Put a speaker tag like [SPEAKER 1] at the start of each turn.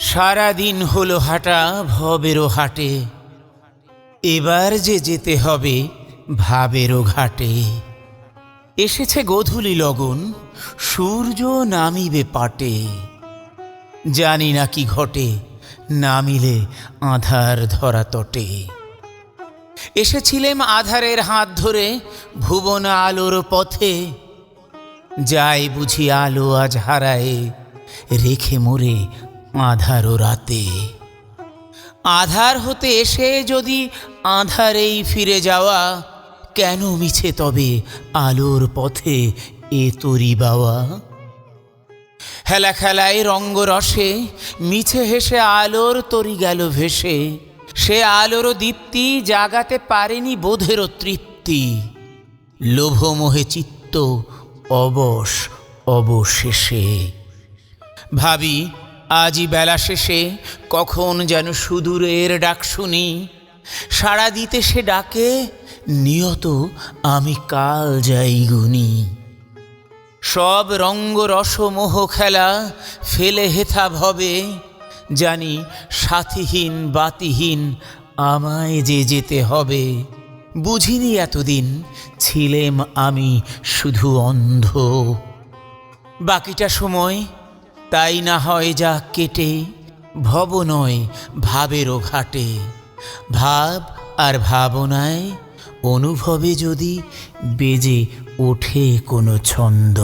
[SPEAKER 1] সারাদিন হলো হাঁটা, ভবেরও হাটে। এবার যে যেতে হবে, ভাবেরও ঘাটে। এসেছে গোধূলি লগন, সূর্য নামিবে পাটে। জানি না কি ঘটে নামিলে আধার ধরা তটে। এসেছিলেম আধারের হাত ধরে, ভুবন আলোর পথে। যাই বুঝি আলো আজ হারায়, রেখে মোরে আধারও রাতে। আধার হতে এসে যদি আধারেই ফিরে যাওয়া, কেন মিছে তবে আলোর পথে এ তরি বাওয়া? হেলা খেলায় রঙ্গরসে মিছে হেসে আলোর তরি গেল ভেসে, সে আলোর দীপ্তি জাগাতে পারেনি বোধেরও তৃপ্তি। লোভমোহে চিত্ত অবশ অবশেষে। ভাবি আজই বেলা শেষে কখন যেন সুদূরের ডাক শুনি। সাড়া দিতে সে ডাকে, নিয়ত আমি কাল যাই গুনি। সব রঙ্গ রসমোহ খেলা ফেলে হেথা ভবে, জানি সাথীহীন বাতিহীন আমায় যে যেতে হবে। বুঝিনি এতদিন ছিলেম আমি শুধু অন্ধ। বাকিটা সময় তাই না হয় যা কেটে ভব নয় ভাবেরও ঘাটে। ভাব আর ভাবনায় অনুভবে যদি বেজে ওঠে কোনো ছন্দ।